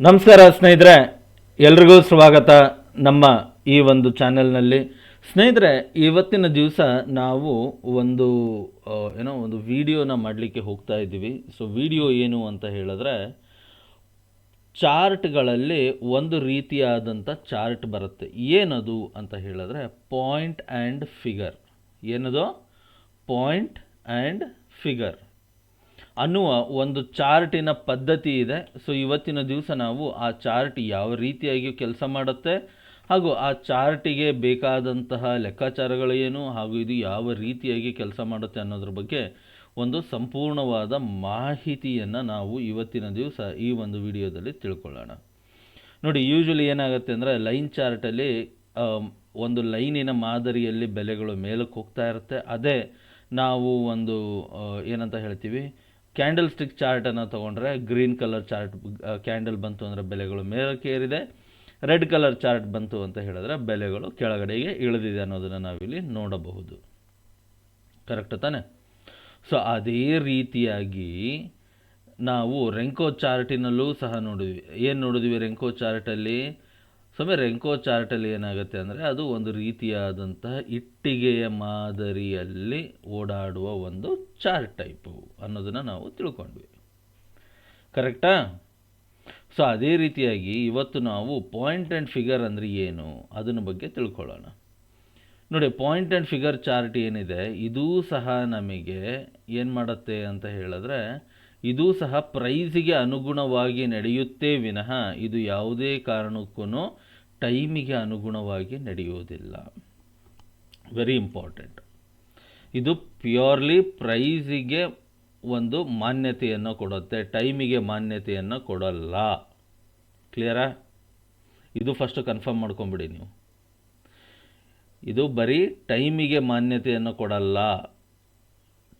ನಮಸ್ಕಾರ ಸ್ನೇಹಿತರೆ, ಎಲ್ರಿಗೂ ಸ್ವಾಗತ ನಮ್ಮ ಈ ಒಂದು ಚಾನೆಲ್ನಲ್ಲಿ. ಸ್ನೇಹಿತರೆ, ಇವತ್ತಿನ ದಿವಸ ನಾವು ಒಂದು ಏನೋ ಒಂದು ವಿಡಿಯೋನ ಮಾಡಲಿಕ್ಕೆ ಹೋಗ್ತಾ ಇದ್ದೀವಿ. ಸೊ ವಿಡಿಯೋ ಏನು ಅಂತ ಹೇಳಿದ್ರೆ, ಚಾರ್ಟ್ಗಳಲ್ಲಿ ಒಂದು ರೀತಿಯಾದಂಥ ಚಾರ್ಟ್ ಬರುತ್ತೆ. ಏನದು ಅಂತ ಹೇಳಿದ್ರೆ ಪಾಯಿಂಟ್ ಆ್ಯಂಡ್ ಫಿಗರ್ ಏನದು? ಪಾಯಿಂಟ್ ಆ್ಯಂಡ್ ಫಿಗರ್ ಅನ್ನುವ ಒಂದು ಚಾರ್ಟಿನ ಪದ್ಧತಿ ಇದೆ. ಸೊ ಇವತ್ತಿನ ದಿವಸ ನಾವು ಆ ಚಾರ್ಟ್ ಯಾವ ರೀತಿಯಾಗಿ ಕೆಲಸ ಮಾಡುತ್ತೆ ಹಾಗೂ ಆ ಚಾರ್ಟಿಗೆ ಬೇಕಾದಂತಹ ಲೆಕ್ಕಾಚಾರಗಳು ಏನು ಹಾಗೂ ಇದು ಯಾವ ರೀತಿಯಾಗಿ ಕೆಲಸ ಮಾಡುತ್ತೆ ಅನ್ನೋದ್ರ ಬಗ್ಗೆ ಒಂದು ಸಂಪೂರ್ಣವಾದ ಮಾಹಿತಿಯನ್ನು ನಾವು ಇವತ್ತಿನ ದಿವಸ ಈ ಒಂದು ವಿಡಿಯೋದಲ್ಲಿ ತಿಳ್ಕೊಳ್ಳೋಣ. ನೋಡಿ ಯೂಶ್ವಲಿ ಏನಾಗುತ್ತೆ ಅಂದರೆ ಲೈನ್ ಚಾರ್ಟಲ್ಲಿ ಒಂದು ಲೈನಿನ ಮಾದರಿಯಲ್ಲಿ ಬೆಲೆಗಳು ಮೇಲಕ್ಕೆ ಹೋಗ್ತಾ ಇರುತ್ತೆ. ಅದೇ ನಾವು ಒಂದು ಏನಂತ ಹೇಳ್ತೀವಿ? ಕ್ಯಾಂಡಲ್ ಸ್ಟಿಕ್ ಚಾರ್ಟನ್ನು ತೊಗೊಂಡ್ರೆ ಗ್ರೀನ್ ಕಲರ್ ಚಾರ್ಟ್ ಕ್ಯಾಂಡಲ್ ಬಂತು ಅಂದರೆ ಬೆಲೆಗಳು ಮೇಲಕ್ಕೆ ಏರಿದೆ. ರೆಡ್ ಕಲರ್ ಚಾರ್ಟ್ ಬಂತು ಅಂತ ಹೇಳಿದ್ರೆ ಬೆಲೆಗಳು ಕೆಳಗಡೆಗೆ ಇಳಿದಿದೆ ಅನ್ನೋದನ್ನು ನಾವಿಲ್ಲಿ ನೋಡಬಹುದು. ಕರೆಕ್ಟ್ ತಾನೆ? ಸೊ ಅದೇ ರೀತಿಯಾಗಿ ನಾವು ರೆಂಕೋ ಚಾರ್ಟಿನಲ್ಲೂ ಸಹ ನೋಡಿದ್ವಿ. ಏನು ನೋಡಿದ್ವಿ ರೆಂಕೋ ಚಾರ್ಟಲ್ಲಿ ಸಮಯ ರೆಂಕೋ ಚಾರ್ಟಲ್ಲಿ ಏನಾಗುತ್ತೆ ಅಂದರೆ ಅದು ಒಂದು ರೀತಿಯಾದಂತಹ ಇಟ್ಟಿಗೆಯ ಮಾದರಿಯಲ್ಲಿ ಓಡಾಡುವ ಒಂದು ಚಾರ್ಟ್ ಟೈಪು ಅನ್ನೋದನ್ನು ನಾವು ತಿಳ್ಕೊಂಡ್ವಿ. ಕರೆಕ್ಟಾ? ಸೊ, ಅದೇ ರೀತಿಯಾಗಿ ಇವತ್ತು ನಾವು ಪಾಯಿಂಟ್ ಆ್ಯಂಡ್ ಫಿಗರ್ ಅಂದರೆ ಏನು ಅದನ್ನ ಬಗ್ಗೆ ತಿಳ್ಕೊಳ್ಳೋಣ. ನೋಡಿ ಪಾಯಿಂಟ್ ಆ್ಯಂಡ್ ಫಿಗರ್ ಚಾರ್ಟ್ ಏನಿದೆ, ಇದೂ ಸಹ ನಮಗೆ ಏನು ಮಾಡುತ್ತೆ ಅಂತ ಹೇಳಿದ್ರೆ, ಇದೂ ಸಹ ಪ್ರೈಸಿಗೆ ಅನುಗುಣವಾಗಿ ನಡೆಯುತ್ತೇ ವಿನಃ ಇದು ಯಾವುದೇ ಕಾರಣಕ್ಕೂ ಟೈಮಿಗೆ ಅನುಗುಣವಾಗಿ ನಡೆಯುವುದಿಲ್ಲ. ವೆರಿ ಇಂಪಾರ್ಟೆಂಟ್ ಇದು ಪ್ಯೂರ್ಲಿ ಪ್ರೈಸಿಗೆ ಒಂದು ಮಾನ್ಯತೆಯನ್ನು ಕೊಡುತ್ತೆ. ಟೈಮಿಗೆ ಮಾನ್ಯತೆಯನ್ನು ಕೊಡಲ್ಲ. ಕ್ಲಿಯರಾ ಇದು ಫಸ್ಟ್ ಕನ್ಫರ್ಮ್ ಮಾಡ್ಕೊಂಬಿಡಿ ನೀವು. ಇದು ಬರೀ ಟೈಮಿಗೆ ಮಾನ್ಯತೆಯನ್ನು ಕೊಡಲ್ಲ.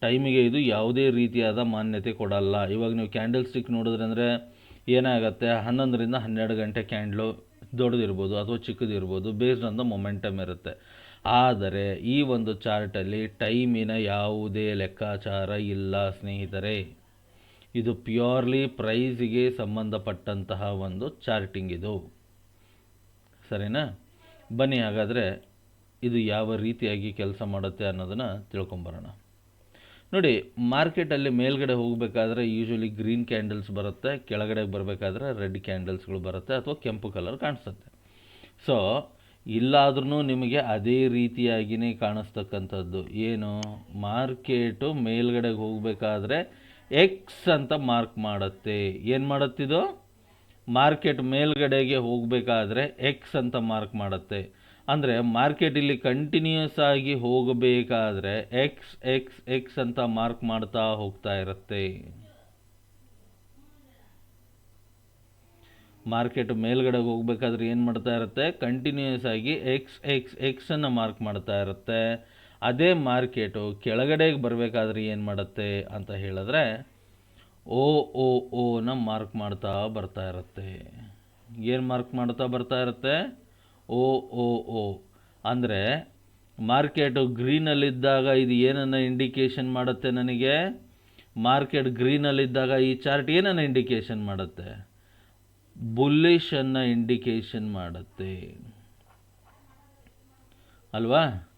ಟೈಮಿಗೆ ಇದು ಯಾವುದೇ ರೀತಿಯಾದ ಮಾನ್ಯತೆ ಕೊಡಲ್ಲ. ಇವಾಗ ನೀವು ಕ್ಯಾಂಡಲ್ ಸ್ಟಿಕ್ ನೋಡಿದ್ರೆ ಅಂದರೆ ಏನಾಗುತ್ತೆ? ಹನ್ನೊಂದರಿಂದ ಹನ್ನೆರಡು ಗಂಟೆ ಕ್ಯಾಂಡ್ಲು ದೊಡ್ಡದಿರ್ಬೋದು ಅಥವಾ ಚಿಕ್ಕದಿರ್ಬೋದು ಬೇಸ್ಡ್ ಆನ್ ಮೊಮೆಂಟಮ್ ಇರುತ್ತೆ. ಆದರೆ ಈ ಒಂದು ಚಾರ್ಟಲ್ಲಿ ಟೈಮಿನ ಯಾವುದೇ ಲೆಕ್ಕಾಚಾರ ಇಲ್ಲ ಸ್ನೇಹಿತರೆ. ಇದು ಪ್ಯೂರ್ಲಿ ಪ್ರೈಸಿಗೆ ಸಂಬಂಧಪಟ್ಟಂತಹ ಒಂದು ಚಾರ್ಟಿಂಗ್ ಇದು. ಸರಿನಾ? ಬನ್ನಿ ಹಾಗಾದರೆ ಇದು ಯಾವ ರೀತಿಯಾಗಿ ಕೆಲಸ ಮಾಡುತ್ತೆ ಅನ್ನೋದನ್ನು ತಿಳ್ಕೊಂಬರೋಣ. ನೋಡಿ ಮಾರ್ಕೆಟಲ್ಲಿ ಮೇಲ್ಗಡೆ ಹೋಗಬೇಕಾದ್ರೆ ಯೂಶ್ವಲಿ ಗ್ರೀನ್ ಕ್ಯಾಂಡಲ್ಸ್ ಬರುತ್ತೆ, ಕೆಳಗಡೆ ಬರಬೇಕಾದ್ರೆ ರೆಡ್ ಕ್ಯಾಂಡಲ್ಸ್ಗಳು ಬರುತ್ತೆ ಅಥವಾ ಕೆಂಪು ಕಲರ್ ಕಾಣಿಸುತ್ತೆ. ಸೊ ಇಲ್ಲಾದ್ರೂ ನಿಮಗೆ ಅದೇ ರೀತಿಯಾಗಿಯೇ ಕಾಣಿಸ್ತಕ್ಕಂಥದ್ದು. ಏನು? ಮಾರ್ಕೆಟು ಮೇಲ್ಗಡೆಗೆ ಹೋಗಬೇಕಾದ್ರೆ ಎಕ್ಸ್ ಅಂತ ಮಾರ್ಕ್ ಮಾಡುತ್ತೆ. ಏನು ಮಾಡುತ್ತಿದು? ಮಾರ್ಕೆಟ್ ಮೇಲ್ಗಡೆಗೆ ಹೋಗಬೇಕಾದ್ರೆ ಎಕ್ಸ್ ಅಂತ ಮಾರ್ಕ್ ಮಾಡುತ್ತೆ. ಅಂದರೆ ಮಾರ್ಕೆಟ್ ಇಲ್ಲಿ ಕಂಟಿನ್ಯೂಸ್ ಆಗಿ ಹೋಗಬೇಕಾದ್ರೆ ಎಕ್ಸ್ ಎಕ್ಸ್ ಎಕ್ಸ್ ಅಂತ ಮಾರ್ಕ್ ಮಾಡ್ತಾ ಹೋಗ್ತಾ ಇರುತ್ತೆ. ಮಾರ್ಕೆಟ್ ಮೇಲ್ಗಡೆ ಹೋಗ್ಬೇಕಾದ್ರೆ ಏನು ಮಾಡ್ತಾ ಇರುತ್ತೆ? ಕಂಟಿನ್ಯೂಸ್ ಆಗಿ ಎಕ್ಸ್ ಎಕ್ಸ್ ಎಕ್ಸನ್ನು ಮಾರ್ಕ್ ಮಾಡ್ತಾ ಇರುತ್ತೆ. ಅದೇ ಮಾರ್ಕೆಟು ಕೆಳಗಡೆಗೆ ಬರಬೇಕಾದ್ರೆ ಏನು ಮಾಡುತ್ತೆ ಅಂತ ಹೇಳಿದ್ರೆ ಓ ಓ ಓನ ಮಾರ್ಕ್ ಮಾಡ್ತಾ ಬರ್ತಾ ಇರುತ್ತೆ. ಏನು ಮಾರ್ಕ್ ಮಾಡ್ತಾ ಬರ್ತಾ ಇರುತ್ತೆ? ಓ ಓ ಓ. ಅಂದರೆ ಮಾರ್ಕೆಟು ಗ್ರೀನಲ್ಲಿದ್ದಾಗ ಇದು ಏನನ್ನು ಇಂಡಿಕೇಶನ್ ಮಾಡುತ್ತೆ ನನಗೆ? ಮಾರ್ಕೆಟ್ ಗ್ರೀನಲ್ಲಿದ್ದಾಗ ಈ ಚಾರ್ಟ್ ಏನನ್ನು ಇಂಡಿಕೇಶನ್ ಮಾಡುತ್ತೆ? ಬುಲ್ಲಿಶನ್ನು ಇಂಡಿಕೇಶನ್ ಮಾಡುತ್ತೆ. ಅಲ್ವಾ?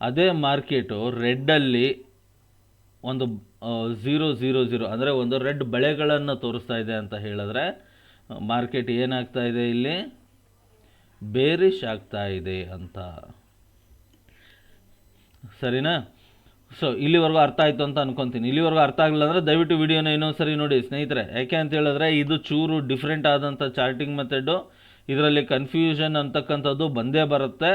ಅದೇ ಮಾರ್ಕೆಟು ರೆಡ್ಡಲ್ಲಿ ಒಂದು ಝೀರೋ ಝೀರೋ ಝೀರೋ ಅಂದರೆ ಒಂದು ರೆಡ್ ಬೆಳೆಗಳನ್ನು ತೋರಿಸ್ತಾ ಇದೆ ಅಂತ ಹೇಳಿದ್ರೆ ಮಾರ್ಕೆಟ್ ಏನಾಗ್ತಾ ಇದೆ ಇಲ್ಲಿ? ಬೇರಿಶ್ ಆಗ್ತಾ ಇದೆ ಅಂತ. ಸರಿನಾ? ಸೊ ಇಲ್ಲಿವರೆಗೂ ಅರ್ಥ ಆಯಿತು ಅಂತ ಅನ್ಕೊತೀನಿ. ಇಲ್ಲಿವರೆಗೂ ಅರ್ಥ ಆಗಲಿಲ್ಲ ಅಂದರೆ ದಯವಿಟ್ಟು ವಿಡಿಯೋನ ಇನ್ನೊಂದು ಸರಿ ನೋಡಿ, ಸ್ನೇಹಿತರೆ. ಯಾಕೆ ಅಂತ ಹೇಳಿದ್ರೆ ಇದು ಚೂರು ಡಿಫ್ರೆಂಟ್ ಆದಂಥ ಚಾರ್ಟಿಂಗ್ ಮೆಥಡು ಇದರಲ್ಲಿ ಕನ್ಫ್ಯೂಷನ್ ಅಂತಕ್ಕಂಥದ್ದು ಬಂದೇ ಬರುತ್ತೆ.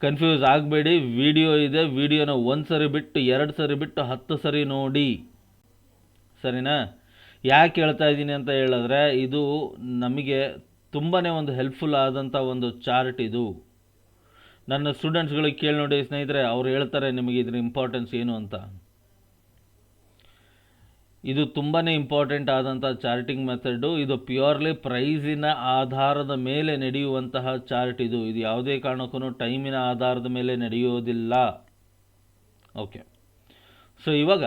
ಕನ್ಫ್ಯೂಸ್ ಆಗಬೇಡಿ. ವಿಡಿಯೋ ಇದೆ. ವಿಡಿಯೋನ ಒಂದು ಸರಿ ಬಿಟ್ಟು ಎರಡು ಸರಿ ಬಿಟ್ಟು ಹತ್ತು ಸರಿ ನೋಡಿ. ಸರಿನಾ? ಯಾಕೆ ಹೇಳ್ತಾ ಇದ್ದೀನಿ ಅಂತ ಹೇಳಿದ್ರೆ, ಇದು ನಮಗೆ ತುಂಬಾ ಒಂದು ಹೆಲ್ಪ್ಫುಲ್ ಆದಂಥ ಒಂದು ಚಾರ್ಟ್ ಇದು. ನನ್ನ ಸ್ಟೂಡೆಂಟ್ಸ್ಗಳಿಗೆ ಕೇಳಿ ನೋಡಿ ಸ್ನೇಹಿತರೆ, ಅವ್ರು ಹೇಳ್ತಾರೆ ನಿಮಗೆ ಇದ್ರ ಇಂಪಾರ್ಟೆನ್ಸ್ ಏನು ಅಂತ. ಇದು ತುಂಬಾ ಇಂಪಾರ್ಟೆಂಟ್ ಆದಂಥ ಚಾರ್ಟಿಂಗ್ ಮೆಥಡು ಇದು ಪ್ಯೂರ್ಲಿ ಪ್ರೈಸಿನ ಆಧಾರದ ಮೇಲೆ ನಡೆಯುವಂತಹ ಚಾರ್ಟ್ ಇದು. ಇದು ಯಾವುದೇ ಕಾರಣಕ್ಕೂ ಟೈಮಿನ ಆಧಾರದ ಮೇಲೆ ನಡೆಯೋದಿಲ್ಲ. ಓಕೆ ಸೊ ಇವಾಗ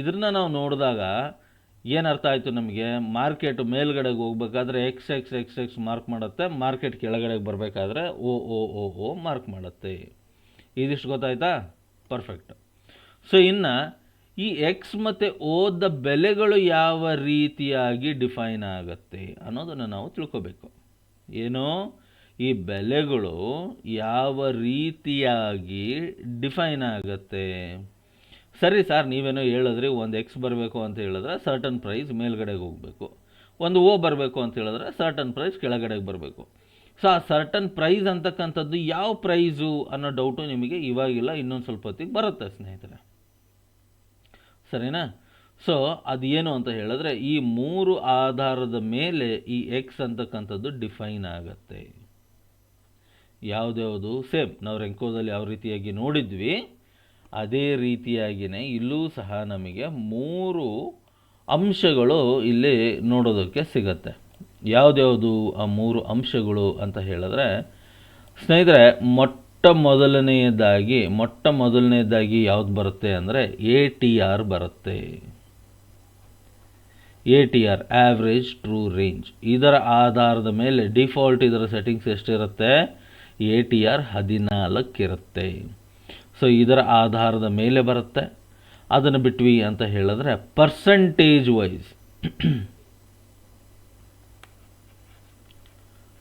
ಇದನ್ನ ನಾವು ನೋಡಿದಾಗ ಏನು ಅರ್ಥ ಆಯಿತು ನಮಗೆ? ಮಾರ್ಕೆಟ್ ಮೇಲ್ಗಡೆಗೆ ಹೋಗ್ಬೇಕಾದ್ರೆ X X X X mark ಮಾಡುತ್ತೆ, ಮಾರ್ಕೆಟ್ ಕೆಳಗಡೆಗೆ ಬರಬೇಕಾದ್ರೆ ಓ ಓ ಓ ಓ ಮಾರ್ಕ್ ಮಾಡುತ್ತೆ. ಇದಿಷ್ಟು ಗೊತ್ತಾಯ್ತಾ? ಪರ್ಫೆಕ್ಟ್ ಸೊ ಇನ್ನು ಈ ಎಕ್ಸ್ ಮತ್ತು ಓದ ಬೆಲೆಗಳು ಯಾವ ರೀತಿಯಾಗಿ ಡಿಫೈನ್ ಆಗುತ್ತೆ ಅನ್ನೋದನ್ನು ನಾವು ತಿಳ್ಕೋಬೇಕು. ಏನು? ಈ ಬೆಲೆಗಳು ಯಾವ ರೀತಿಯಾಗಿ ಡಿಫೈನ್ ಆಗುತ್ತೆ? ಸರಿ ಸರ್, ನೀವೇನೋ ಹೇಳಿದ್ರಿ, ಒಂದು ಎಕ್ಸ್ ಬರಬೇಕು ಅಂತ ಹೇಳಿದ್ರೆ ಸರ್ಟನ್ ಪ್ರೈಸ್ ಮೇಲ್ಗಡೆಗೆ ಹೋಗಬೇಕು. ಒಂದು ಓ ಬರಬೇಕು ಅಂತ ಹೇಳಿದ್ರೆ ಸರ್ಟನ್ ಪ್ರೈಸ್ ಕೆಳಗಡೆಗೆ ಬರಬೇಕು. ಸೊ ಆ ಸರ್ಟನ್ ಪ್ರೈಸ್ ಅಂತಕ್ಕಂಥದ್ದು ಯಾವ ಪ್ರೈಸು ಅನ್ನೋ ಡೌಟು ನಿಮಗೆ ಇವಾಗಿಲ್ಲ, ಇನ್ನೊಂದು ಸ್ವಲ್ಪ ಹೊತ್ತಿಗೆ ಬರುತ್ತೆ ಸ್ನೇಹಿತರೆ. ಸರಿನಾ? ಸೊ ಅದೇನು ಅಂತ ಹೇಳಿದ್ರೆ ಈ ಮೂರು ಆಧಾರದ ಮೇಲೆ ಈ ಎಕ್ಸ್ ಅಂತಕ್ಕಂಥದ್ದು ಡಿಫೈನ್ ಆಗುತ್ತೆ. ಯಾವುದ್ಯಾವುದು? ಸೇಮ್ ನಾವು ರೆಂಕೋದಲ್ಲಿ ಯಾವ ರೀತಿಯಾಗಿ ನೋಡಿದ್ವಿ ಅದೇ ರೀತಿಯಾಗಿಯೇ ಇಲ್ಲೂ ಸಹ ನಮಗೆ ಮೂರು ಅಂಶಗಳು ಇಲ್ಲಿ ನೋಡೋದಕ್ಕೆ ಸಿಗತ್ತೆ. ಯಾವುದ್ಯಾವುದು ಆ ಮೂರು ಅಂಶಗಳು ಅಂತ ಹೇಳಿದ್ರೆ, ಸ್ನೇಹಿತರೆ, ಮೊಟ್ಟ ಮೊದಲನೆಯದಾಗಿ ಮೊಟ್ಟ ಮೊದಲನೆಯದಾಗಿ ಯಾವ್ದು ಬರುತ್ತೆ ಅಂದರೆ ಎ ಟಿ ಆರ್ ಬರುತ್ತೆ. A T R average true range ಇದರ ಆಧಾರದ ಮೇಲೆ ಡಿಫಾಲ್ಟ್ ಇದರ ಸೆಟ್ಟಿಂಗ್ಸ್ ಎಷ್ಟಿರುತ್ತೆ? ಎ ಟಿ ಆರ್ ಹದಿನಾಲ್ಕಿರುತ್ತೆ ಸೊ ಇದರ ಆಧಾರದ ಮೇಲೆ ಬರುತ್ತೆ. ಅದನ್ನು ಬಿಟ್ವಿ ಅಂತ ಹೇಳಿದ್ರೆ ಪರ್ಸಂಟೇಜ್ ವೈಸ್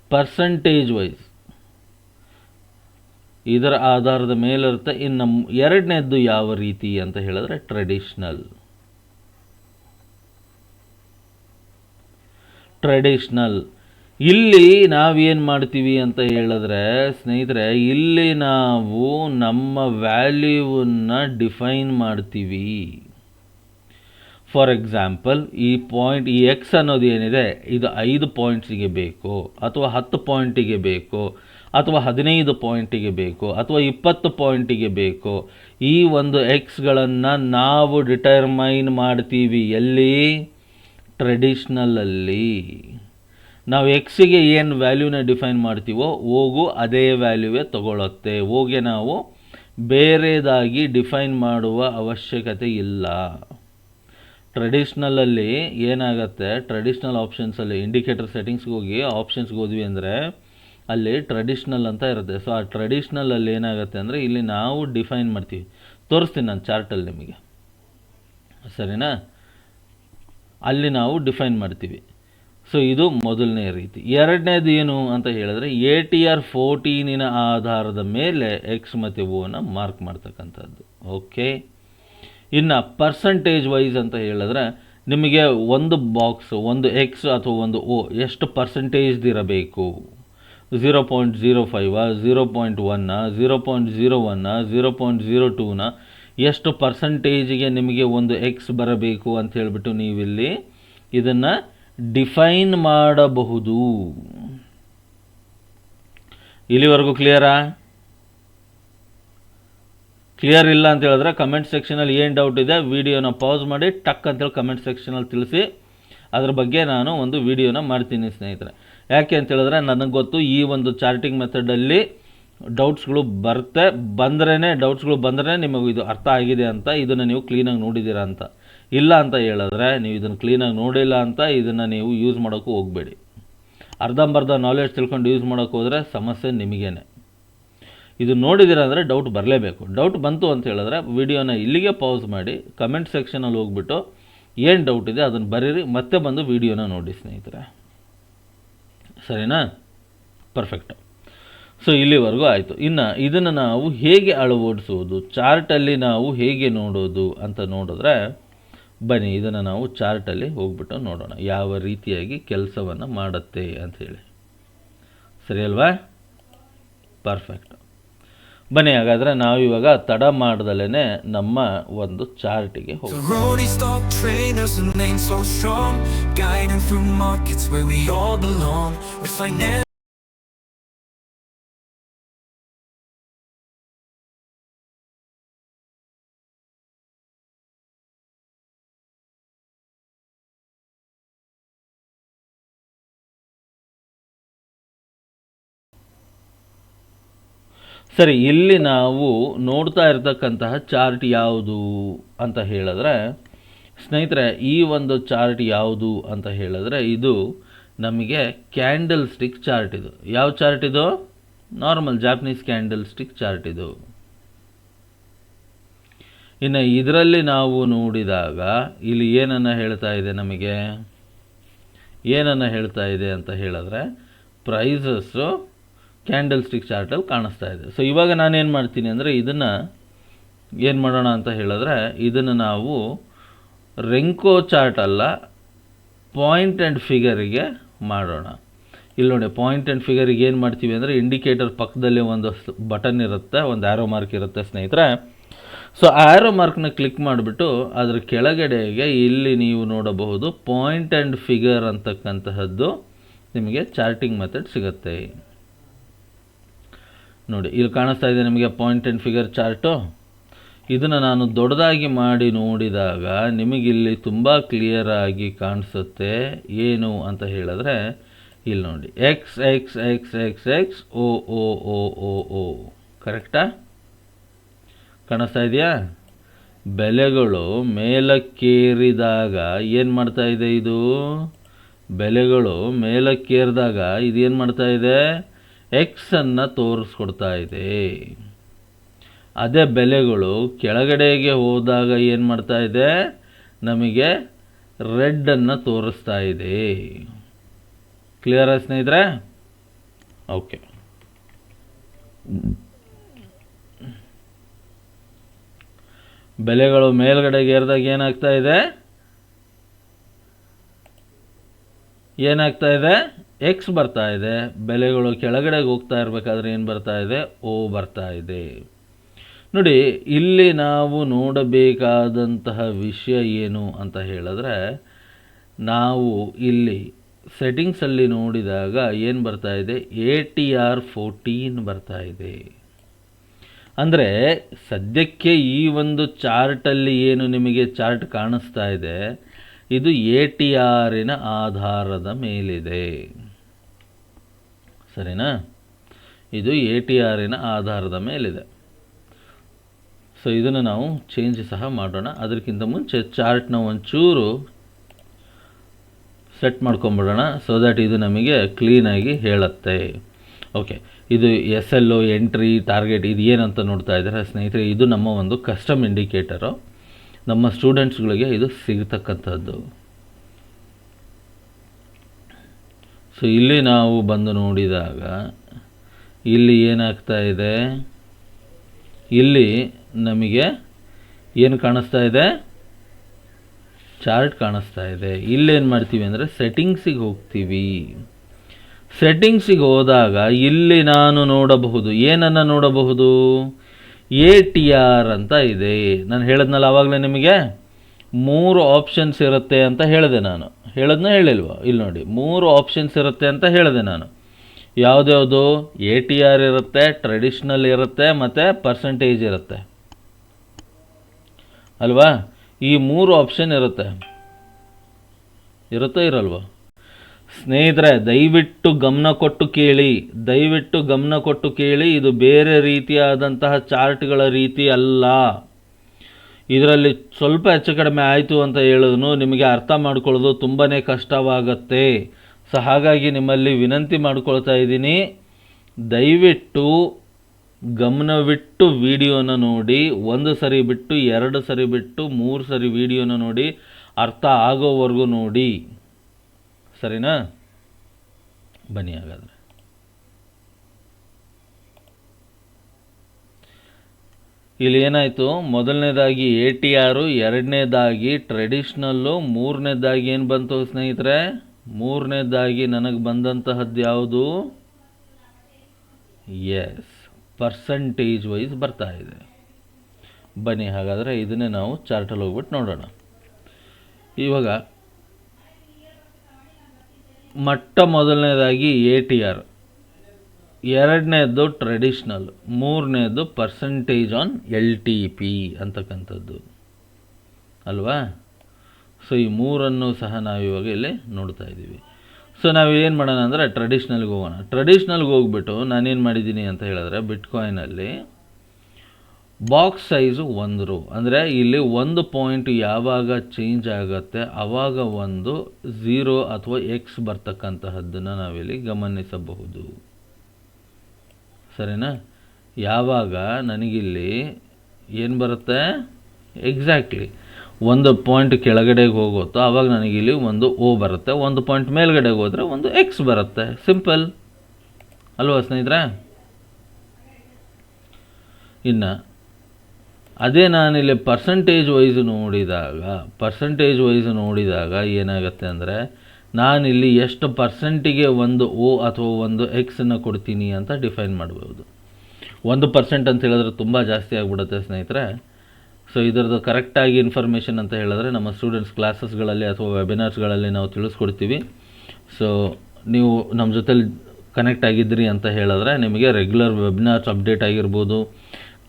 ಪರ್ಸಂಟೇಜ್ ವೈಸ್ ಇದರ ಆಧಾರದ ಮೇಲಿರುತ್ತೆ. ಇನ್ನು ಎರಡನೇದ್ದು ಯಾವ ರೀತಿ ಅಂತ ಹೇಳಿದ್ರೆ ಟ್ರೆಡಿಷ್ನಲ್ ಟ್ರೆಡಿಷ್ನಲ್ ಇಲ್ಲಿ ನಾವೇನು ಮಾಡ್ತೀವಿ ಅಂತ ಹೇಳಿದ್ರೆ, ಸ್ನೇಹಿತರೆ, ಇಲ್ಲಿ ನಾವು ನಮ್ಮ ವ್ಯಾಲ್ಯೂವನ್ನು ಡಿಫೈನ್ ಮಾಡ್ತೀವಿ. ಫಾರ್ ಎಕ್ಸಾಂಪಲ್, ಈ ಪಾಯಿಂಟ್ ಈ ಎಕ್ಸ್ ಅನ್ನೋದು ಏನಿದೆ, ಇದು ಐದು ಪಾಯಿಂಟ್ಸಿಗೆ ಬೇಕು, ಅಥವಾ ಹತ್ತು ಪಾಯಿಂಟಿಗೆ ಬೇಕು, ಅಥವಾ ಹದಿನೈದು ಪಾಯಿಂಟಿಗೆ ಬೇಕು, ಅಥವಾ ಇಪ್ಪತ್ತು ಪಾಯಿಂಟಿಗೆ ಬೇಕು. ಈ ಒಂದು ಎಕ್ಸ್ಗಳನ್ನು ನಾವು ಡಿಟರ್ಮೈನ್ ಮಾಡ್ತೀವಿ ಎಲ್ಲಿ? ಟ್ರೆಡಿಷ್ನಲಲ್ಲಿ ನಾವು ಎಕ್ಸಿಗೆ ಏನು ವ್ಯಾಲ್ಯೂನ ಡಿಫೈನ್ ಮಾಡ್ತೀವೋ, ಹೋಗು ಅದೇ ವ್ಯಾಲ್ಯೂವೇ ತಗೊಳುತ್ತೆ. ಓಗೆ ನಾವು ಬೇರೆದಾಗಿ ಡಿಫೈನ್ ಮಾಡುವ ಅವಶ್ಯಕತೆ ಇಲ್ಲ. ಟ್ರೆಡಿಷ್ನಲಲ್ಲಿ ಏನಾಗುತ್ತೆ? ಟ್ರೆಡಿಷ್ನಲ್ ಆಪ್ಷನ್ಸಲ್ಲಿ ಇಂಡಿಕೇಟರ್ ಸೆಟ್ಟಿಂಗ್ಸ್ಗೆ ಹೋಗಿ ಆಪ್ಷನ್ಸ್ಗೆ ಹೋದ್ವಿ ಅಂದರೆ ಅಲ್ಲಿ ಟ್ರೆಡಿಷ್ನಲ್ ಅಂತ ಇರುತ್ತೆ. ಸೊ ಆ ಟ್ರೆಡಿಷ್ನಲಲ್ಲಿ ಏನಾಗುತ್ತೆ ಅಂದರೆ ಇಲ್ಲಿ ನಾವು ಡಿಫೈನ್ ಮಾಡ್ತೀವಿ. ತೋರಿಸ್ತೀನಿ ನಾನು ಚಾರ್ಟಲ್ಲಿ ನಿಮಗೆ. ಸರಿನಾ? ಅಲ್ಲಿ ನಾವು ಡಿಫೈನ್ ಮಾಡ್ತೀವಿ. ಸೊ ಇದು ಮೊದಲನೇ ರೀತಿ. ಎರಡನೇದು ಏನು ಅಂತ ಹೇಳಿದ್ರೆ ಎ ಟಿ ಆರ್ ಫೋರ್ಟೀನಿನ ಆಧಾರದ ಮೇಲೆ ಎಕ್ಸ್ ಮತ್ತು ಓನ ಮಾರ್ಕ್ ಮಾಡ್ತಕ್ಕಂಥದ್ದು. ಓಕೆ ಇನ್ನು ಪರ್ಸಂಟೇಜ್ ವೈಸ್ ಅಂತ ಹೇಳಿದ್ರೆ, ನಿಮಗೆ ಒಂದು ಬಾಕ್ಸ್ ಒಂದು ಎಕ್ಸ್ ಅಥವಾ ಒಂದು ಓ ಎಷ್ಟು ಪರ್ಸಂಟೇಜ್ದಿರಬೇಕು zero point zero five zero point ಒನ್ನ zero point zero ಒನ್ನ ಝೀರೋ ಪಾಯಿಂಟ್ ಝೀರೋ ಟೂನ ಎಷ್ಟು ಪರ್ಸಂಟೇಜಿಗೆ ನಿಮಗೆ ಒಂದು ಎಕ್ಸ್ ಬರಬೇಕು ಅಂತ ಹೇಳಿಬಿಟ್ಟು ನೀವಿಲ್ಲಿ ಇದನ್ನು ಡಿಫೈನ್ ಮಾಡಬಹುದು. ಇಲ್ಲಿವರೆಗೂ ಕ್ಲಿಯರಾ? ಕ್ಲಿಯರ್ ಇಲ್ಲ ಅಂತ ಹೇಳಿದ್ರೆ ಕಮೆಂಟ್ ಸೆಕ್ಷನಲ್ಲಿ ಏನು ಡೌಟ್ ಇದೆ ವಿಡಿಯೋನ ಪಾಸ್ ಮಾಡಿ ಟಕ್ ಅಂತೇಳಿ ಕಮೆಂಟ್ ಸೆಕ್ಷನಲ್ಲಿ ತಿಳಿಸಿ. ಅದ್ರ ಬಗ್ಗೆ ನಾನು ಒಂದು ವಿಡಿಯೋನ ಮಾಡ್ತೀನಿ ಸ್ನೇಹಿತರೆ. ಯಾಕೆ ಅಂತ ಹೇಳಿದ್ರೆ ನನಗೆ ಗೊತ್ತು ಈ ಒಂದು ಚಾರ್ಟಿಂಗ್ ಮೆಥಡಲ್ಲಿ ಡೌಟ್ಸ್ಗಳು ಬರುತ್ತೆ. ಬಂದ್ರೇ ಡೌಟ್ಸ್ಗಳು ಬಂದರೆ ನಿಮಗೆ ಇದು ಅರ್ಥ ಆಗಿದೆ ಅಂತ ಇದನ್ನು ನೀವು ಕ್ಲೀನಾಗಿ ನೋಡಿದ್ದೀರಾ ಅಂತ. ಇಲ್ಲ ಅಂತ ಹೇಳಿದ್ರೆ ನೀವು ಇದನ್ನು ಕ್ಲೀನಾಗಿ ನೋಡಿಲ್ಲ ಅಂತ ಇದನ್ನು ನೀವು ಯೂಸ್ ಮಾಡೋಕ್ಕೂ ಹೋಗಬೇಡಿ. ಅರ್ಧಂಬರ್ಧ ನಾಲೆಜ್ ತಿಳ್ಕೊಂಡು ಯೂಸ್ ಮಾಡೋಕ್ಕೆ ಹೋದರೆ ಸಮಸ್ಯೆ ನಿಮಗೇನೆ. ಇದು ನೋಡಿದ್ದೀರ ಅಂದರೆ ಡೌಟ್ ಬರಲೇಬೇಕು. ಡೌಟ್ ಬಂತು ಅಂತ ಹೇಳಿದ್ರೆ ವಿಡಿಯೋನ ಇಲ್ಲಿಗೆ ಪಾಸ್ ಮಾಡಿ ಕಮೆಂಟ್ ಸೆಕ್ಷನಲ್ಲಿ ಹೋಗ್ಬಿಟ್ಟು ಏನು ಡೌಟ್ ಇದೆ ಅದನ್ನು ಬರೀರಿ, ಮತ್ತೆ ಬಂದು ವಿಡಿಯೋನ ನೋಡಿ ಸ್ನೇಹಿತರೆ. ಸರಿನಾ? ಪರ್ಫೆಕ್ಟ್ ಸೊ ಇಲ್ಲಿವರೆಗೂ ಆಯಿತು. ಇನ್ನು ಇದನ್ನು ನಾವು ಹೇಗೆ ಅಳವಡಿಸೋದು ಚಾರ್ಟಲ್ಲಿ ನಾವು ಹೇಗೆ ನೋಡೋದು ಅಂತ ನೋಡಿದ್ರೆ ಬನ್ನಿ, ಇದನ್ನು ನಾವು ಚಾರ್ಟಲ್ಲಿ ಹೋಗ್ಬಿಟ್ಟು ನೋಡೋಣ. ಯಾವ ರೀತಿಯಾಗಿ ಕೆಲಸವನ್ನು ಮಾಡುತ್ತೆ ಅಂಥೇಳಿ ಸರಿ ಅಲ್ವಾ? ಪರ್ಫೆಕ್ಟ್ ಬನ್ನಿ, ಹಾಗಾದರೆ ನಾವಿವಾಗ ತಡ ಮಾಡ್ದಲೇ ನಮ್ಮ ಒಂದು ಚಾರ್ಟಿಗೆ ಹೋಗೋಣ. ಸರಿ, ಇಲ್ಲಿ ನಾವು ನೋಡ್ತಾ ಇರತಕ್ಕಂತಹ ಚಾರ್ಟ್ ಯಾವುದು ಅಂತ ಹೇಳಿದ್ರೆ, ಸ್ನೇಹಿತರೆ, ಈ ಒಂದು ಚಾರ್ಟ್ ಯಾವುದು ಅಂತ ಹೇಳಿದ್ರೆ, ಇದು ನಮಗೆ ಕ್ಯಾಂಡಲ್ ಸ್ಟಿಕ್ ಚಾರ್ಟ್ ಇದು. ಯಾವ ಚಾರ್ಟ್ ಇದು? Normal Japanese candlestick chart ಇದು. ಇನ್ನು ಇದರಲ್ಲಿ ನಾವು ನೋಡಿದಾಗ, ಇಲ್ಲಿ ಏನನ್ನು ಹೇಳ್ತಾ ಇದೆ ನಮಗೆ? ಏನನ್ನು ಹೇಳ್ತಾ ಇದೆ ಅಂತ ಹೇಳಿದ್ರೆ, ಪ್ರೈಸಸ್ಸು ಕ್ಯಾಂಡಲ್ ಸ್ಟಿಕ್ ಚಾರ್ಟಲ್ಲಿ ಕಾಣಿಸ್ತಾ ಇದೆ. ಸೊ ಇವಾಗ ನಾನೇನು ಮಾಡ್ತೀನಿ ಅಂದರೆ ಇದನ್ನು ಏನು ಮಾಡೋಣ ಅಂತ ಹೇಳಿದ್ರೆ, ಇದನ್ನು ನಾವು ರೆಂಕೋ ಚಾರ್ಟ್ ಅಲ್ಲ ಪಾಯಿಂಟ್ ಆ್ಯಂಡ್ ಫಿಗರಿಗೆ ಮಾಡೋಣ. ಇಲ್ಲಿ ನೋಡಿ ಪಾಯಿಂಟ್ ಆ್ಯಂಡ್ ಫಿಗರಿಗೆ ಏನು ಮಾಡ್ತೀವಿ ಅಂದರೆ ಇಂಡಿಕೇಟರ್ ಪಕ್ಕದಲ್ಲಿ ಒಂದು ಬಟನ್ ಇರುತ್ತೆ, ಒಂದು ಆ್ಯರೋ ಮಾರ್ಕ್ ಇರುತ್ತೆ ಸ್ನೇಹಿತರೆ. ಸೊ ಆ್ಯರೋ ಮಾರ್ಕ್ನ ಕ್ಲಿಕ್ ಮಾಡಿಬಿಟ್ಟು ಅದರ ಕೆಳಗಡೆಗೆ ಇಲ್ಲಿ ನೀವು ನೋಡಬಹುದು ಪಾಯಿಂಟ್ ಆ್ಯಂಡ್ ಫಿಗರ್ ಅಂತಕ್ಕಂತಹದ್ದು ನಿಮಗೆ ಚಾರ್ಟಿಂಗ್ ಮೆಥಡ್ ಸಿಗುತ್ತೆ. ನೋಡಿ, ಇಲ್ಲಿ ಕಾಣಿಸ್ತಾ ಇದೆ ನಿಮಗೆ ಪಾಯಿಂಟ್ ಆ್ಯಂಡ್ ಫಿಗರ್ ಚಾರ್ಟು ಇದನ್ನು ನಾನು ದೊಡ್ಡದಾಗಿ ಮಾಡಿ ನೋಡಿದಾಗ ನಿಮಗಿಲ್ಲಿ ತುಂಬ ಕ್ಲಿಯರ್ ಆಗಿ ಕಾಣಿಸುತ್ತೆ. ಏನು ಅಂತ ಹೇಳಿದ್ರೆ, ಇಲ್ಲಿ ನೋಡಿ X X X X X O O O O O ಕರೆಕ್ಟಾ ಕಾಣಿಸ್ತಾ ಇದೆಯಾ? ಬೆಲೆಗಳು ಮೇಲಕ್ಕೇರಿದಾಗ ಏನು ಮಾಡ್ತಾ ಇದೆ ಇದು? ಬೆಲೆಗಳು ಮೇಲಕ್ಕೇರಿದಾಗ ಇದೇನು ಮಾಡ್ತಾ ಇದೆ? ಎಕ್ಸನ್ನು ತೋರಿಸ್ಕೊಡ್ತಾ ಇದೆ. ಅದೇ ಬೆಲೆಗಳು ಕೆಳಗಡೆಗೆ ಹೋದಾಗ ಏನು ಮಾಡ್ತಾ ಇದೆ? ನಮಗೆ ರೆಡ್ಡನ್ನು ತೋರಿಸ್ತಾ ಇದೆ. ಕ್ಲಿಯರ ಸ್ನೇಹಿತರೆ? ಓಕೆ ಬೆಲೆಗಳು ಮೇಲ್ಗಡೆಗೆ ಏರಿದಾಗ ಏನಾಗ್ತಾ ಇದೆ? ಏನಾಗ್ತಾ ಇದೆ? ಎಕ್ಸ್ ಬರ್ತಾ ಇದೆ, ಬೆಲೆಗಳು ಕೆಳಗಡೆಗೆ ಹೋಗ್ತಾ ಇರಬೇಕಾದ್ರೆ ಏನು ಬರ್ತಾ ಇದೆ? ಓ ಬರ್ತಾ ಇದೆ. ನೋಡಿ, ಇಲ್ಲಿ ನಾವು ನೋಡಬೇಕಾದಂತಹ ವಿಷಯ ಏನು ಅಂತ ಹೇಳಿದ್ರೆ, ನಾವು ಇಲ್ಲಿ ಸೆಟ್ಟಿಂಗ್ಸಲ್ಲಿ ನೋಡಿದಾಗ ಏನು ಬರ್ತಾ ಇದೆ? ಎ ಟಿ ಆರ್ ಫೋರ್ಟೀನ್ ಬರ್ತಾ ಇದೆ. ಅಂದರೆ, ಸದ್ಯಕ್ಕೆ ಈ ಒಂದು ಚಾರ್ಟಲ್ಲಿ ಏನು ನಿಮಗೆ ಚಾರ್ಟ್ ಕಾಣಿಸ್ತಾ ಇದೆ? ಇದು ಎ ಟಿ ಆರಿನ ಆಧಾರದ ಮೇಲಿದೆ. ಸರಿನಾ? ಇದು ಎ ಟಿ ಆರಿನ ಆಧಾರದ ಮೇಲಿದೆ. ಸೊ ಇದನ್ನು ನಾವು ಚೇಂಜ್ ಸಹ ಮಾಡೋಣ. ಅದಕ್ಕಿಂತ ಮುಂಚೆ ಚಾರ್ಟ್ನ ಒಂಚೂರು ಸೆಟ್ ಮಾಡ್ಕೊಂಬಿಡೋಣ ಸೊ ದ್ಯಾಟ್ ಇದು ನಮಗೆ ಕ್ಲೀನಾಗಿ ಹೇಳುತ್ತೆ. ಓಕೆ ಇದು ಎಸ್ ಎಲ್ ಒ ಎಂಟ್ರಿ ಟಾರ್ಗೆಟ್ ಇದು ಏನಂತ ನೋಡ್ತಾ ಇದ್ದಾರೆ ಸ್ನೇಹಿತರೆ? ಇದು ನಮ್ಮ ಒಂದು ಕಸ್ಟಮ್ ಇಂಡಿಕೇಟರು ನಮ್ಮ ಸ್ಟೂಡೆಂಟ್ಸ್ಗಳಿಗೆ ಇದು ಸಿಗತಕ್ಕಂಥದ್ದು. ಸೊ ಇಲ್ಲಿ ನಾವು ಬಂದು ನೋಡಿದಾಗ, ಇಲ್ಲಿ ಏನಾಗ್ತಾ ಇದೆ? ಇಲ್ಲಿ ನಮಗೆ ಏನು ಕಾಣಿಸ್ತಾ ಇದೆ? ಚಾರ್ಟ್ ಕಾಣಿಸ್ತಾ ಇದೆ. ಇಲ್ಲೇನು ಮಾಡ್ತೀವಿ ಅಂದರೆ ಸೆಟ್ಟಿಂಗ್ಸಿಗೆ ಹೋಗ್ತೀವಿ. ಸೆಟ್ಟಿಂಗ್ಸಿಗೆ ಹೋದಾಗ ಇಲ್ಲಿ ನಾನು ನೋಡಬಹುದು. ಏನನ್ನು ನೋಡಬಹುದು? ಎ ಟಿ ಆರ್ ಅಂತ ಇದೆ. ನಾನು ಹೇಳಿದ್ನಲ್ಲ ಆವಾಗಲೇ ನಿಮಗೆ? ಮೂರು ಆಪ್ಷನ್ಸ್ ಇರುತ್ತೆ ಅಂತ ಹೇಳಿದೆ ನಾನು. ಹೇಳೋದನ್ನ ಹೇಳಿಲ್ವ? ಇಲ್ಲಿ ನೋಡಿ, ಮೂರು ಆಪ್ಷನ್ಸ್ ಇರುತ್ತೆ ಅಂತ ಹೇಳಿದೆ ನಾನು. ಯಾವುದ್ಯಾವುದು? ಎ ಟಿ ಆರ್ ಇರುತ್ತೆ ಟ್ರೆಡಿಷ್ನಲ್ ಇರುತ್ತೆ, ಮತ್ತು ಪರ್ಸಂಟೇಜ್ ಇರುತ್ತೆ. ಅಲ್ವಾ? ಈ ಮೂರು ಆಪ್ಷನ್ ಇರುತ್ತೆ. ಇರುತ್ತೋ ಇರಲ್ವ? ಸ್ನೇಹಿತರೆ, ದಯವಿಟ್ಟು ಗಮನ ಕೊಟ್ಟು ಕೇಳಿ. ದಯವಿಟ್ಟು ಗಮನ ಕೊಟ್ಟು ಕೇಳಿ. ಇದು ಬೇರೆ ರೀತಿಯಾದಂತಹ ಚಾರ್ಟ್ಗಳ ರೀತಿ ಅಲ್ಲ. ಇದರಲ್ಲಿ ಸ್ವಲ್ಪ ಹೆಚ್ಚು ಕಡಿಮೆ ಆಯಿತು ಅಂತ ಹೇಳಿದ್ರು ನಿಮಗೆ ಅರ್ಥ ಮಾಡ್ಕೊಳ್ಳೋದು ತುಂಬಾ ಕಷ್ಟವಾಗತ್ತೆ. ಸೊ, ಹಾಗಾಗಿ ನಿಮ್ಮಲ್ಲಿ ವಿನಂತಿ ಮಾಡ್ಕೊಳ್ತಾ ಇದ್ದೀನಿ. ದಯವಿಟ್ಟು ಗಮನವಿಟ್ಟು ವಿಡಿಯೋನ ನೋಡಿ, ಒಂದು ಸರಿ ಬಿಟ್ಟು, ಎರಡು ಸರಿ ಬಿಟ್ಟು, ಮೂರು ಸರಿ ವಿಡಿಯೋನ ನೋಡಿ, ಅರ್ಥ ಆಗೋವರೆಗೂ ನೋಡಿ. ಸರಿನಾ? ಬನ್ನಿ ಹಾಗಾದರೆ. ಇಲ್ಲಿ ಏನಾಯಿತು ಮೊದಲನೇದಾಗಿ ಎ ಟಿ ಆರು, ಎರಡನೇದಾಗಿ ಟ್ರೆಡಿಷ್ನಲ್ಲು, ಮೂರನೇದಾಗಿ ಏನು ಬಂತು ಸ್ನೇಹಿತರೆ? ಮೂರನೇದಾಗಿ ನನಗೆ ಬಂದಂತಹದ್ದು ಯಾವುದು? ಎಸ್ ಪರ್ಸಂಟೇಜ್ ವೈಸ್ ಬರ್ತಾ ಇದೆ. ಬನ್ನಿ, ಹಾಗಾದರೆ ಇದನ್ನೇ ನಾವು ಚಾರ್ಟಲ್ಲಿ ಹೋಗ್ಬಿಟ್ಟು ನೋಡೋಣ. ಇವಾಗ, ಮೊಟ್ಟ ಮೊದಲನೇದಾಗಿ ಎ ಟಿ ಆರ್. ಎರಡನೇದು ಟ್ರೆಡಿಷ್ನಲ್ ಮೂರನೇದು percentage on L T P ಅಂತಕ್ಕಂಥದ್ದು. ಅಲ್ವಾ? ಸೊ ಈ ಮೂರನ್ನು ಸಹ ನಾವಿವಾಗ ಇಲ್ಲಿ ನೋಡ್ತಾ ಇದ್ದೀವಿ. ಸೊ ನಾವು ಏನು ಮಾಡೋಣ ಅಂದರೆ ಟ್ರೆಡಿಷ್ನಲ್ಗೆ ಹೋಗೋಣ. ಟ್ರೆಡಿಷ್ನಲ್ಗೆ ಹೋಗ್ಬಿಟ್ಟು ನಾನೇನು ಮಾಡಿದ್ದೀನಿ ಅಂತ ಹೇಳಿದ್ರೆ ಬಿಟ್ಕಾಯಿನಲ್ಲಿ ಬಾಕ್ಸ್ ಸೈಜು ಒಂದು ರೂ. ಅಂದರೆ ಇಲ್ಲಿ ಒಂದು ಪಾಯಿಂಟ್ ಯಾವಾಗ ಚೇಂಜ್ ಆಗುತ್ತೆ ಆವಾಗ ಒಂದು ಝೀರೋ ಅಥವಾ ಎಕ್ಸ್ ಬರ್ತಕ್ಕಂತಹದ್ದನ್ನು ನಾವಿಲ್ಲಿ ಗಮನಿಸಬಹುದು. ಸರಿನಾ? ಯಾವಾಗ ನನಗಿಲ್ಲಿ ಏನು ಬರುತ್ತೆ? ಎಕ್ಸಾಕ್ಟ್ಲಿ ಒಂದು ಪಾಯಿಂಟ್ ಕೆಳಗಡೆಗೆ ಹೋಗುತ್ತೋ ಆವಾಗ ನನಗಿಲ್ಲಿ ಒಂದು ಓ ಬರುತ್ತೆ, ಒಂದು ಪಾಯಿಂಟ್ ಮೇಲ್ಗಡೆಗೆ ಹೋದರೆ ಒಂದು ಎಕ್ಸ್ ಬರುತ್ತೆ. ಸಿಂಪಲ್ ಅಲ್ವಾ ಸ್ನೇಹಿತರೆ? ಇನ್ನು, ಅದೇ ನಾನಿಲ್ಲಿ ಪರ್ಸಂಟೇಜ್ ವೈಸ್ ನೋಡಿದಾಗ ಪರ್ಸಂಟೇಜ್ ವೈಸ್ ನೋಡಿದಾಗ ಏನಾಗುತ್ತೆ ಅಂದರೆ ನಾನಿಲ್ಲಿ ಎಷ್ಟು ಪರ್ಸೆಂಟಿಗೆ ಒಂದು ಓ ಅಥವಾ ಒಂದು ಎಕ್ಸನ್ನು ಕೊಡ್ತೀನಿ ಅಂತ ಡಿಫೈನ್ ಮಾಡ್ಬೋದು. ಒಂದು ಪರ್ಸೆಂಟ್ ಅಂತ ಹೇಳಿದ್ರೆ ತುಂಬ ಜಾಸ್ತಿ ಆಗಿಬಿಡುತ್ತೆ ಸ್ನೇಹಿತರೆ. ಸೊ ಇದರದ್ದು ಕರೆಕ್ಟಾಗಿ ಇನ್ಫಾರ್ಮೇಷನ್ ಅಂತ ಹೇಳಿದ್ರೆ ನಮ್ಮ ಸ್ಟೂಡೆಂಟ್ಸ್ ಕ್ಲಾಸಸ್ಗಳಲ್ಲಿ ಅಥವಾ ವೆಬಿನಾರ್ಸ್ಗಳಲ್ಲಿ ನಾವು ತಿಳಿಸ್ಕೊಡ್ತೀವಿ. ಸೊ ನೀವು ನಮ್ಮ ಜೊತೆಲಿ ಕನೆಕ್ಟ್ ಆಗಿದ್ದಿರಿ ಅಂತ ಹೇಳಿದ್ರೆ ನಿಮಗೆ ರೆಗ್ಯುಲರ್ ವೆಬಿನಾರ್ಸ್ ಅಪ್ಡೇಟ್ ಆಗಿರ್ಬೋದು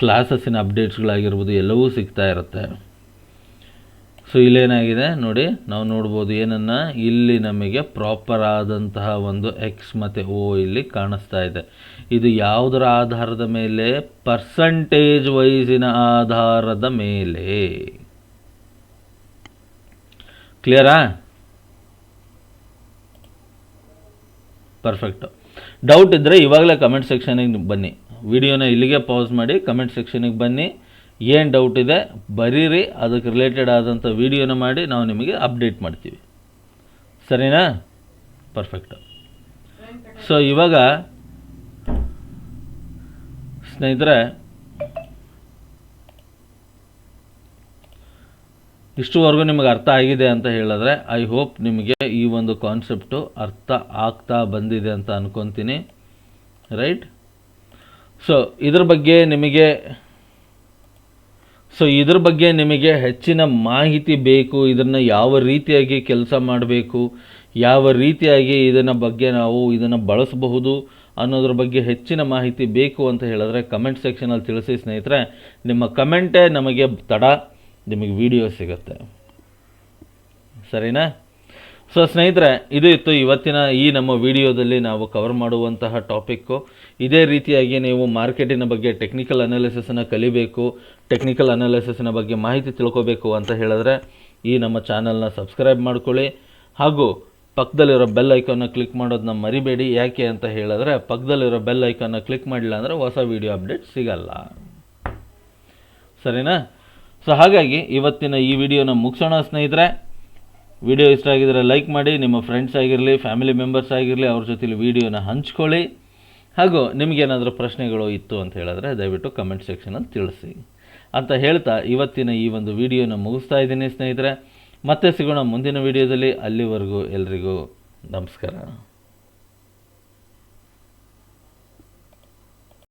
ಕ್ಲಾಸಸ್ಸಿನ ಅಪ್ಡೇಟ್ಸ್ಗಳಾಗಿರ್ಬೋದು ಎಲ್ಲವೂ ಸಿಗ್ತಾ ಇರುತ್ತೆ. ಸೊ ಇಲ್ಲೇನಾಗಿದೆ? ನೋಡಿ, ನಾವು ನೋಡ್ಬೋದು ಏನನ್ನು? ಇಲ್ಲಿ ನಮಗೆ ಪ್ರಾಪರ್ ಆದಂತಹ ಒಂದು ಎಕ್ಸ್ ಮತ್ತು ಓ ಇಲ್ಲಿ ಕಾಣಿಸ್ತಾ ಇದೆ. ಇದು ಯಾವುದರ ಆಧಾರದ ಮೇಲೆ? ಪರ್ಸಂಟೇಜ್ ವೈಸಿನ ಆಧಾರದ ಮೇಲೆ. ಕ್ಲಿಯರಾ ಪರ್ಫೆಕ್ಟು ಡೌಟ್ ಇದ್ದರೆ ಇವಾಗಲೇ ಕಮೆಂಟ್ ಸೆಕ್ಷನಿಗೆ ಬನ್ನಿ. ವಿಡಿಯೋನ ಇಲ್ಲಿಗೆ ಪಾಸ್ ಮಾಡಿ ಕಮೆಂಟ್ ಸೆಕ್ಷನಿಗೆ ಬನ್ನಿ. ಏನು ಡೌಟ್ ಇದೆ, ಬರೀರಿ, ಅದಕ್ಕೆ ರಿಲೇಟೆಡ್ ಆದಂಥ ವಿಡಿಯೋನ ಮಾಡಿ ನಾವು ನಿಮಗೆ ಅಪ್ಡೇಟ್ ಮಾಡ್ತೀವಿ. ಸರಿನಾ? ಪರ್ಫೆಕ್ಟ್ ಸೊ ಇವಾಗ ಸ್ನೇಹಿತರೆ, ಇಷ್ಟುವರೆಗೂ ನಿಮಗೆ ಅರ್ಥ ಆಗಿದೆ ಅಂತ ಹೇಳಿದ್ರೆ ಐ ಹೋಪ್ ನಿಮಗೆ ಈ ಒಂದು ಕಾನ್ಸೆಪ್ಟು ಅರ್ಥ ಆಗ್ತಾ ಬಂದಿದೆ ಅಂತ ಅಂದ್ಕೊತೀನಿ ರೈಟ್ ಸೊ ಇದ್ರ ಬಗ್ಗೆ ನಿಮಗೆ ಸೊ ಇದ್ರ ಬಗ್ಗೆ ನಿಮಗೆ ಹೆಚ್ಚಿನ ಮಾಹಿತಿ ಬೇಕು, ಇದನ್ನು ಯಾವ ರೀತಿಯಾಗಿ ಕೆಲಸ ಮಾಡಬೇಕು, ಯಾವ ರೀತಿಯಾಗಿ ಇದನ್ನು ಬಗ್ಗೆ ನಾವು ಇದನ್ನು ಬಳಸಬಹುದು ಅನ್ನೋದ್ರ ಬಗ್ಗೆ ಹೆಚ್ಚಿನ ಮಾಹಿತಿ ಬೇಕು ಅಂತ ಹೇಳಿದ್ರೆ ಕಮೆಂಟ್ ಸೆಕ್ಷನಲ್ಲಿ ತಿಳಿಸಿ ಸ್ನೇಹಿತರೆ, ನಿಮ್ಮ ಕಮೆಂಟೇ ನಮಗೆ ತಡ, ನಿಮಗೆ ವಿಡಿಯೋ ಸಿಗುತ್ತೆ. ಸರಿನಾ? ಸೊ ಸ್ನೇಹಿತರೆ, ಇದು ಇತ್ತು ಇವತ್ತಿನ ಈ ನಮ್ಮ ವಿಡಿಯೋದಲ್ಲಿ ನಾವು ಕವರ್ ಮಾಡುವಂತಹ ಟಾಪಿಕ್ಕು ಇದೇ ರೀತಿಯಾಗಿ ನೀವು ಮಾರ್ಕೆಟಿನ ಬಗ್ಗೆ ಟೆಕ್ನಿಕಲ್ ಅನಾಲಿಸಿಸನ್ನು ಕಲಿಬೇಕು ಟೆಕ್ನಿಕಲ್ ಅನಾಲಿಸಿಸ್ನ ಬಗ್ಗೆ ಮಾಹಿತಿ ತಿಳ್ಕೋಬೇಕು ಅಂತ ಹೇಳಿದ್ರೆ ಈ ನಮ್ಮ ಚಾನಲ್ನ ಸಬ್ಸ್ಕ್ರೈಬ್ ಮಾಡ್ಕೊಳ್ಳಿ. ಹಾಗೂ ಪಕ್ಕದಲ್ಲಿರೋ ಬೆಲ್ ಐಕಾನ್ನ ಕ್ಲಿಕ್ ಮಾಡೋದನ್ನ ಮರಿಬೇಡಿ. ಯಾಕೆ ಅಂತ ಹೇಳಿದ್ರೆ, ಪಕ್ಕದಲ್ಲಿರೋ ಬೆಲ್ ಐಕಾನ್ನ ಕ್ಲಿಕ್ ಮಾಡಿಲ್ಲ ಅಂದರೆ ಹೊಸ ವಿಡಿಯೋ ಅಪ್ಡೇಟ್ ಸಿಗಲ್ಲ. ಸರಿನಾ? ಸೊ ಹಾಗಾಗಿ ಇವತ್ತಿನ ಈ ವಿಡಿಯೋನ ಮುಗಿಸೋಣ ಸ್ನೇಹಿತರೆ. ವಿಡಿಯೋ ಇಷ್ಟ ಆಗಿದ್ದರೆ ಲೈಕ್ ಮಾಡಿ, ನಿಮ್ಮ ಫ್ರೆಂಡ್ಸ್ ಆಗಿರಲಿ ಫ್ಯಾಮಿಲಿ ಮೆಂಬರ್ಸ್ ಆಗಿರಲಿ, ಅವ್ರ ಜೊತೆಲಿ ವಿಡಿಯೋನ ಹಂಚ್ಕೊಳ್ಳಿ. ಹಾಗೂ ನಿಮಗೇನಾದರೂ ಪ್ರಶ್ನೆಗಳು ಇತ್ತು ಅಂತ ಹೇಳಿದ್ರೆ ದಯವಿಟ್ಟು ಕಮೆಂಟ್ ಸೆಕ್ಷನಲ್ಲಿ ತಿಳಿಸಿ. ಅಂತ ಹೇಳ್ತಾ ಇವತ್ತಿನ ಈ ಒಂದು ವಿಡಿಯೋನ ಮುಗಿಸ್ತಾ ಇದ್ದೀನಿ ಸ್ನೇಹಿತರೆ. ಮತ್ತೆ ಸಿಗೋಣ ಮುಂದಿನ ವಿಡಿಯೋದಲ್ಲಿ. ಅಲ್ಲಿವರೆಗೂ ಎಲ್ರಿಗೂ ನಮಸ್ಕಾರ.